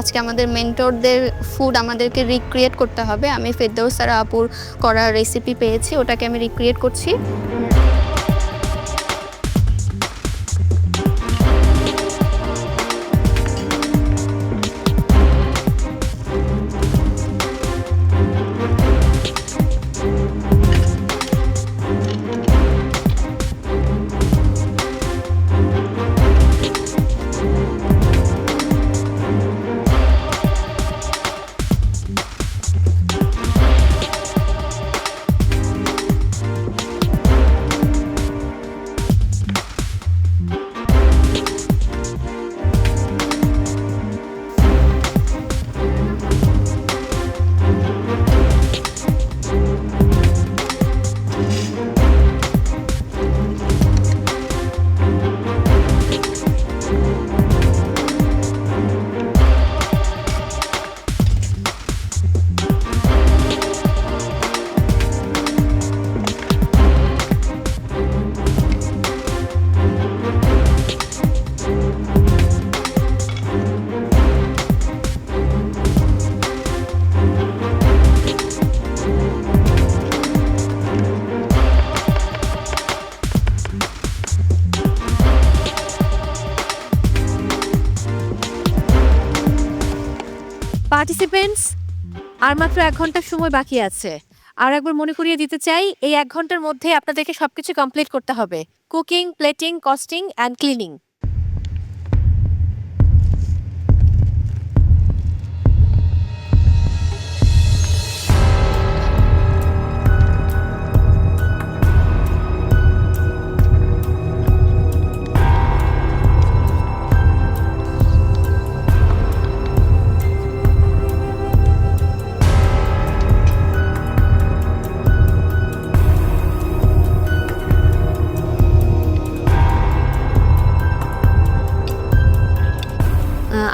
আজকে আমাদের মেন্টরদের ফুড আমাদেরকে রিক্রিয়েট করতে হবে। আমি ফেরদৌস আর আপুর করার রেসিপি পেয়েছি, ওটাকে আমি রিক্রিয়েট করছি। পার্টিসিপেন্টস আর মাত্র এক ঘণ্টার সময় বাকি আছে। আর একবার মনে করিয়ে দিতে চাই, এই এক ঘণ্টার মধ্যে আপনাদেরকে সবকিছু কমপ্লিট করতে হবে। Cooking plating costing and cleaning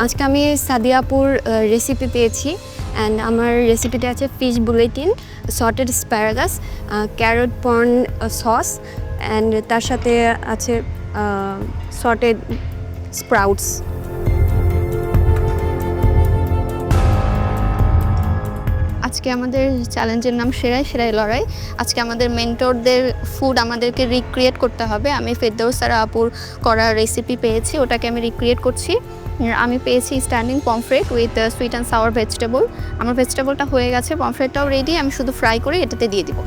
আজকে আমি সাদিয়াপুর রেসিপি পেয়েছি অ্যান্ড আমার রেসিপিটা আছে fish bulletin sauteed asparagus carrot porn sauce and তার সাথে আছে সটেড স্প্রাউটস আজকে আমাদের চ্যালেঞ্জের নাম সেরাই সেরাই লড়াই। আজকে আমাদের মেন্টরদের ফুড আমাদেরকে রিক্রিয়েট করতে হবে। আমি ফেরদৌস সারা আপুর করা রেসিপি পেয়েছি, ওটাকে আমি রিক্রিয়েট করছি। আমি পেয়েছি standing pomfret with sweet and sour vegetable আমার ভেজিটেবলটা হয়ে গেছে পমফ্রেটটাও রেডি আমি শুধু ফ্রাই করে এটাতে দিয়ে দিব।